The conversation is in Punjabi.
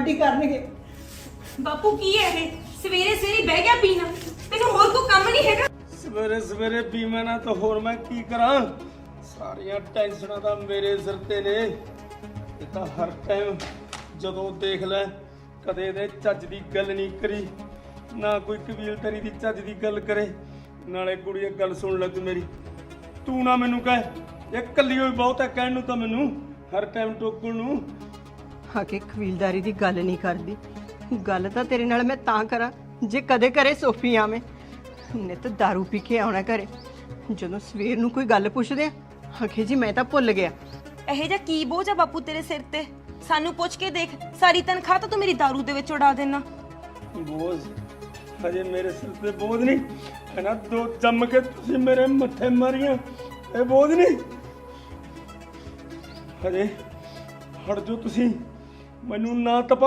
ਪਾਰਟੀ ਕਰਨਗੇ। ਬਾਪੂ ਕੀ ਹੈ ਇਹ? ਸਵੇਰੇ ਸਵੇਰੇ ਬਹਿ ਗਿਆ ਪੀਣਾ। ਤੈਨੂੰ ਹੋਰ ਕੋਈ ਕੰਮ ਨਹੀਂ ਹੈਗਾ? ਸਵੇਰੇ ਸਵੇਰੇ ਪੀਵਾਂ ਨਾ ਤਾਂ ਹੋਰ ਮੈਂ ਕੀ ਕਰਾਂ? ਸਾਰੀਆਂ ਟੈਨਸ਼ਨਾਂ ਤਾਂ ਮੇਰੇ ਸਿਰ ਤੇ ਨੇ। ਇਹ ਤਾਂ ਹਰ ਟਾਈਮ ਜਦੋਂ ਦੇਖ ਲੈ ਕਦੇ ਇਹਦੇ ਚੱਜ ਦੀ ਗੱਲ ਨਹੀਂ ਕਰੀ। ਨਾ ਕੋਈ ਕਬੀਲਦਾਰੀ ਦੀ ਚੱਜ ਦੀ ਗੱਲ ਕਰੇ। ਨਾਲੇ ਕੁੜੀਏ ਗੱਲ ਸੁਣ ਲੈ ਤੂੰ ਮੇਰੀ। ਤੂੰ ਨਾ ਮੈਨੂੰ ਕਹਿ ਇਹ ਕੱਲੀ ਹੋਈ ਬਹੁਤ ਹੈ ਕਹਿਣ ਨੂੰ ਤਾਂ ਮੈਨੂੰ। ਹਰ ਟਾਈਮ ਟੋਕਣ ਨੂੰ। ਹਾਂ ਕਿ ਕਬੀਲਦਾਰੀ ਦੀ ਗੱਲ ਨਹੀਂ ਕਰਦੀ। ਗੱਲ ਤਾਂ ਤੇਰੇ ਨਾਲ ਮੈਂ ਤਾਂ ਕਰਾਂ ਜੇ ਕਦੇ ਕਰੇ ਸੋਫੀ ਆਵੇਂ। ਨਿਤ दारू ਪੀ ਕੇ ਆਉਣਾ ਘਰੇ। ਜਦੋਂ ਸਵੇਰ ਨੂੰ ਕੋਈ ਗੱਲ ਪੁੱਛਦੇ ਆ ਆਖੇ ਜੀ ਮੈਂ ਤਾਂ ਭੁੱਲ ਗਿਆ। ਇਹ ਜਿਹਾ ਕੀ ਬੋਝ ਆ ਬਾਪੂ ਤੇਰੇ ਸਿਰ ਤੇ? ਸਾਨੂੰ ਪੁੱਛ ਕੇ ਦੇਖ ਸਾਰੀ ਤਨਖਾਹ ਤਾਂ ਤੂੰ ਮੇਰੀ ਦਾਰੂ ਦੇ ਵਿੱਚ ਉਡਾ ਦੇਣਾ। ਬੋਝ? ਹਜੇ ਮੇਰੇ ਸਿਰ ਤੇ ਬੋਝ ਨਹੀਂ। ਹੈ ਨਾ ਦੋ ਜੰਮ ਕੇ ਤੁਸੀਂ ਮੇਰੇ ਮੱਥੇ ਮਾਰੀਆਂ। ਇਹ ਬੋਝ ਨਹੀਂ। ਹਜੇ ਹਟ ਜੋ ਤੁਸੀਂ। ਮੈਨੂੰ ਨਾ ਤਪਾ